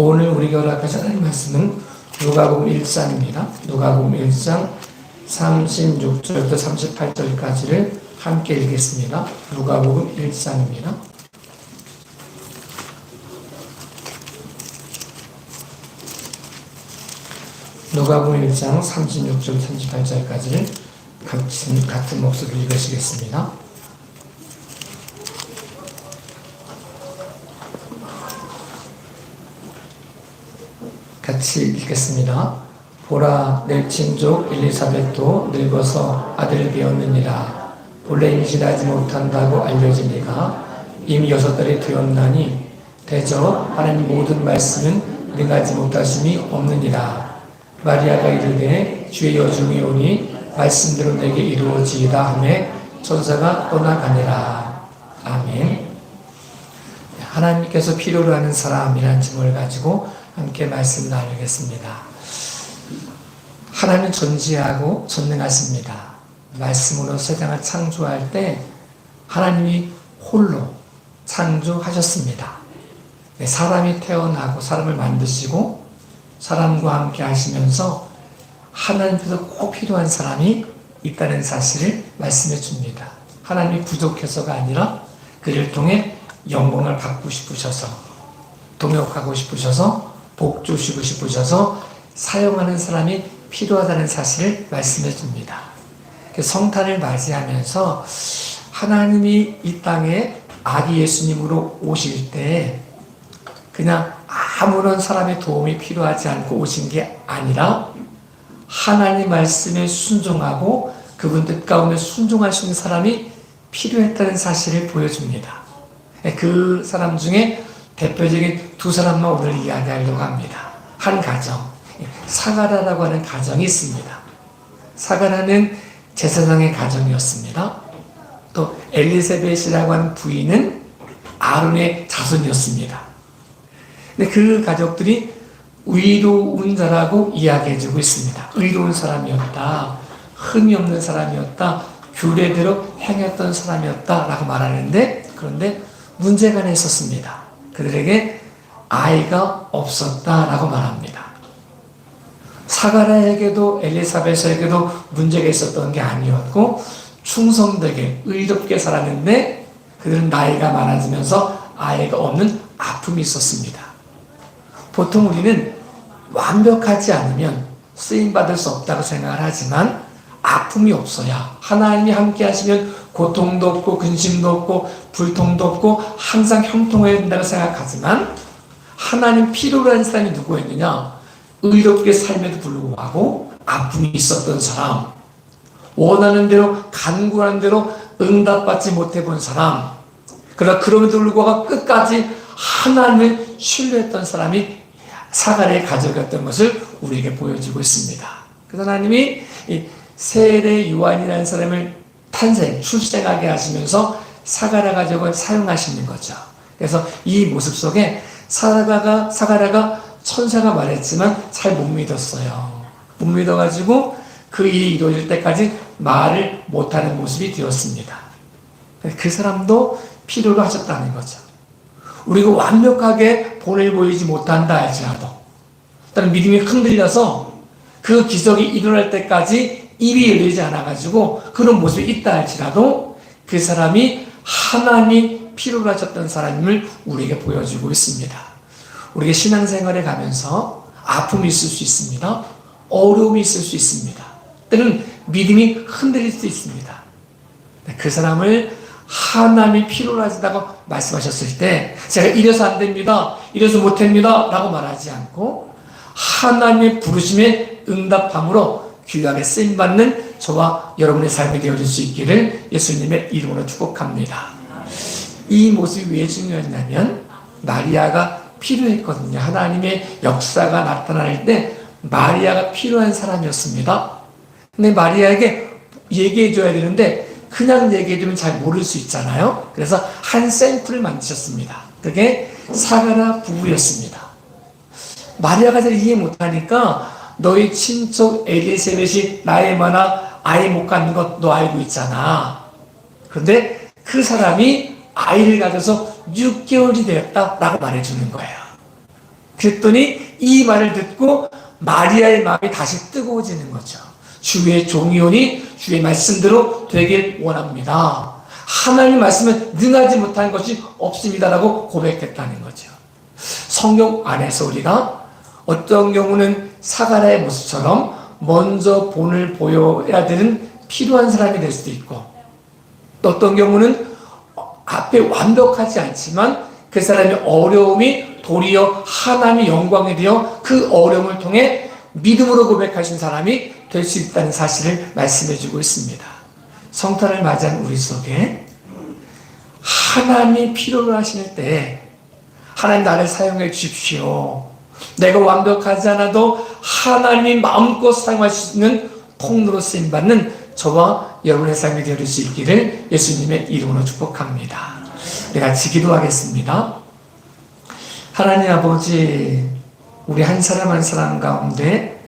오늘 우리가 허락하신 하나님 말씀은 누가복음 1장입니다. 누가복음 1장 36절부터 38절까지를 함께 읽겠습니다. 누가복음 1장입니다. 누가복음 1장 36절 38절까지를 같은, 같은 목소리로 읽으시겠습니다. 같이 읽겠습니다. 보라 내 친족 엘리사벳도 늙어서 아들을 배웠느니라. 본래 임신하지 못한다고 알려지니가 이미 여섯 달이 되었나니 대저 하나님 모든 말씀은 능하지 못하심이 없느니라. 마리아가 이르되 주의 여중이 오니 말씀대로 내게 이루어지이다 하매 천사가 떠나가니라. 아멘. 하나님께서 필요로 하는 사람이라는 제목을 가지고 함께 말씀 나누겠습니다. 하나님 존재하고 전능하십니다. 말씀으로 세상을 창조할 때 하나님이 홀로 창조하셨습니다. 네, 사람이 태어나고 사람을 만드시고 사람과 함께 하시면서 하나님께서 꼭 필요한 사람이 있다는 사실을 말씀해 줍니다. 하나님이 부족해서가 아니라 그를 통해 영광을 받고 싶으셔서 동역하고 싶으셔서 복 주시고 싶으셔서 사용하는 사람이 필요하다는 사실을 말씀해 줍니다. 그 성탄을 맞이하면서 하나님이 이 땅에 아기 예수님으로 오실 때 그냥 아무런 사람의 도움이 필요하지 않고 오신 게 아니라 하나님 말씀에 순종하고 그분 뜻 가운데 순종할 수 있는 사람이 필요했다는 사실을 보여줍니다. 그 사람 중에 대표적인 두 사람만 오늘 이야기하려고 합니다. 한 가정, 사가라라고 하는 가정이 있습니다. 사가라는 제사장의 가정이었습니다. 또 엘리세벳이라고 하는 부인은 아론의 자손이었습니다. 근데 그 가족들이 의로운 자라고 이야기해주고 있습니다. 의로운 사람이었다. 흠이 없는 사람이었다. 규례대로 행했던 사람이었다 라고 말하는데 그런데 문제가 하나 있었습니다. 그들에게 아이가 없었다라고 말합니다. 사가라에게도 엘리사벳에게도 문제가 있었던 게 아니었고 충성되게 의롭게 살았는데 그들은 나이가 많아지면서 아이가 없는 아픔이 있었습니다. 보통 우리는 완벽하지 않으면 쓰임 받을 수 없다고 생각을 하지만 아픔이 없어야 하나님이 함께 하시면 고통도 없고 근심도 없고 불통도 없고 항상 형통해야 된다고 생각하지만 하나님 필요로 한 사람이 누구였느냐? 의롭게 삶에도 불구하고 아픔이 있었던 사람. 원하는 대로 간구하는 대로 응답받지 못해 본 사람. 그러나 그럼에도 불구하고 끝까지 하나님을 신뢰했던 사람이 사가의 가족이었던 것을 우리에게 보여주고 있습니다. 그래서 하나님이 세례 요한이라는 사람을 탄생, 출생하게 하시면서 사가라 가족을 사용하시는 거죠. 그래서 이 모습 속에 사가가, 사가라가 천사가 말했지만 잘 못 믿었어요. 못 믿어가지고 그 일이 이루어질 때까지 말을 못하는 모습이 되었습니다. 그 사람도 필요로 하셨다는 거죠. 우리가 완벽하게 본을 보이지 못한다 할지라도, 일단 믿음이 흔들려서 그 기적이 일어날 때까지 입이 열리지 않아가지고 그런 모습이 있다 할지라도 그 사람이 하나님이 필요로 하셨던 사람임을 우리에게 보여주고 있습니다. 우리가 신앙생활에 가면서 아픔이 있을 수 있습니다. 어려움이 있을 수 있습니다. 때는 믿음이 흔들릴 수 있습니다. 그 사람을 하나님이 필요로 하시다고 말씀하셨을 때 제가 이래서 안 됩니다. 이래서 못 합니다. 라고 말하지 않고 하나님의 부르심에 응답함으로 귀하게 쓰임받는 저와 여러분의 삶이 되어질 수 있기를 예수님의 이름으로 축복합니다. 이 모습이 왜 중요했냐면 마리아가 필요했거든요. 하나님의 역사가 나타날 때 마리아가 필요한 사람이었습니다. 근데 마리아에게 얘기해 줘야 되는데 그냥 얘기해 주면 잘 모를 수 있잖아요. 그래서 한 샘플을 만드셨습니다. 그게 사가라 부부였습니다. 마리아가 잘 이해 못하니까 너희 친척 엘리세벳이 나이 많아 아이 못 갖는 것 너 알고 있잖아. 그런데 그 사람이 아이를 가져서 6개월이 되었다라고 말해주는 거예요. 그랬더니 이 말을 듣고 마리아의 마음이 다시 뜨거워지는 거죠. 주의 종이오니 주의 말씀대로 되길 원합니다. 하나님 말씀은 능하지 못한 것이 없습니다라고 고백했다는 거죠. 성경 안에서 우리가 어떤 경우는 사가라의 모습처럼 먼저 본을 보여야 되는 필요한 사람이 될 수도 있고 또 어떤 경우는 앞에 완벽하지 않지만 그 사람의 어려움이 도리어 하나님의 영광이 되어 그 어려움을 통해 믿음으로 고백하신 사람이 될 수 있다는 사실을 말씀해 주고 있습니다. 성탄을 맞이한 우리 속에 하나님이 필요로 하실 때 하나님 나를 사용해 주십시오. 내가 완벽하지 않아도 하나님이 마음껏 사용할 수 있는 통로로 쓰임 받는 저와 여러분의 삶이 되어줄 수 있기를 예수님의 이름으로 축복합니다. 우리 같이 기도하겠습니다. 하나님 아버지, 우리 한 사람 한 사람 가운데